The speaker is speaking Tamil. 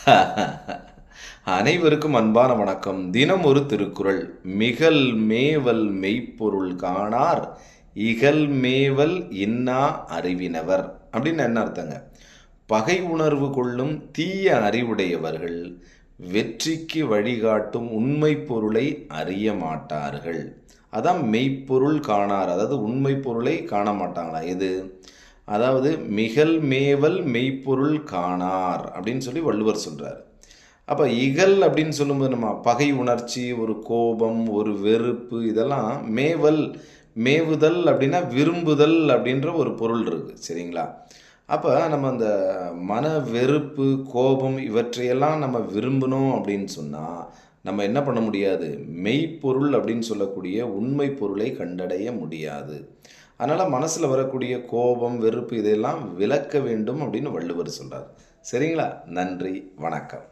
அனைவருக்கும் அன்பான வணக்கம். தினம் ஒரு திருக்குறள். மிகல் மேவல் மெய்ப்பொருள் காணார் இகல் மேவல் இன்னா அறிவினவர். அப்படின்னு என்ன அர்த்தங்க? பகை உணர்வு கொள்ளும் தீய அறிவுடையவர்கள் வெற்றிக்கு வழிகாட்டும் உண்மை பொருளை அறிய மாட்டார்கள். அதான் மெய்ப்பொருள் காணார். அதாவது உண்மை பொருளை காண மாட்டாங்களா? எது? அதாவது மிகல் மேவல் மெய்ப்பொருள் காணார் அப்படின்னு சொல்லி வள்ளுவர் சொல்கிறார் அப்போ இகல் அப்படின்னு சொல்லும்போது நம்ம பகை உணர்ச்சி ஒரு கோபம் ஒரு வெறுப்பு இதெல்லாம் மேவல் மேவுதல் அப்படின்னா விரும்புதல் அப்படின்ற ஒரு பொருள் இருக்குது சரிங்களா? அப்போ நம்ம அந்த மன வெறுப்பு கோபம் இவற்றையெல்லாம் நம்ம விரும்பணும் அப்படின்னு சொன்னால் நம்ம என்ன பண்ண முடியாது? மெய்ப்பொருள் அப்படின்னு சொல்லக்கூடிய உண்மை பொருளை கண்டடைய முடியாது. அதனால் மனசில் வரக்கூடிய கோபம் வெறுப்பு இதையெல்லாம் விளக்க வேண்டும் அப்படின்னு வள்ளுவர் சொல்கிறார் சரிங்களா? நன்றி வணக்கம்.